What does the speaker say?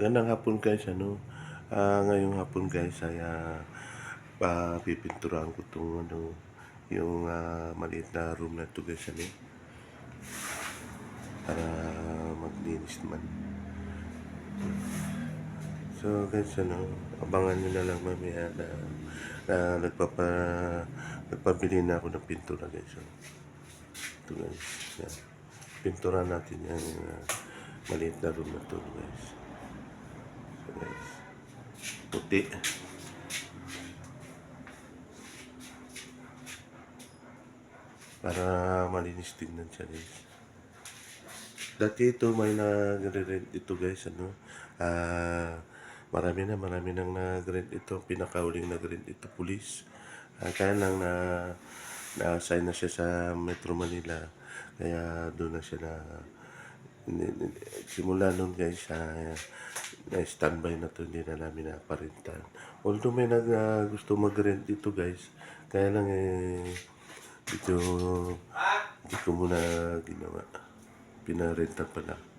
Magandang hapon guys, ano? Ah, ngayong hapon guys ay ah, ah, pipinturahan ko itong ano, yung ah, maliit na room na ito guys, ano? Para maglinis naman. So guys, ano, abangan nyo na lang mamaya na, na nagpapa, nagpabili na ako ng pintura guys. So, ito guys, yan. Pintura natin yung ah, maliit na room na ito guys. Puti. Para malinis tingnan siya guys. Dati ito may nagre-rent ito guys ano. Ah, marami na marami nang nag-rent ito. Pinakauling nag-rent ito pulis. Ah, kaya lang na na-assign na siya sa Metro Manila. Kaya doon na siya na simula noon guys ah, na standby na to hindi na namin naparintan. Although may nag ah, gusto mag-rent dito guys. Kaya lang eh dito hindi ko muna ginawa. Pinarentan pala.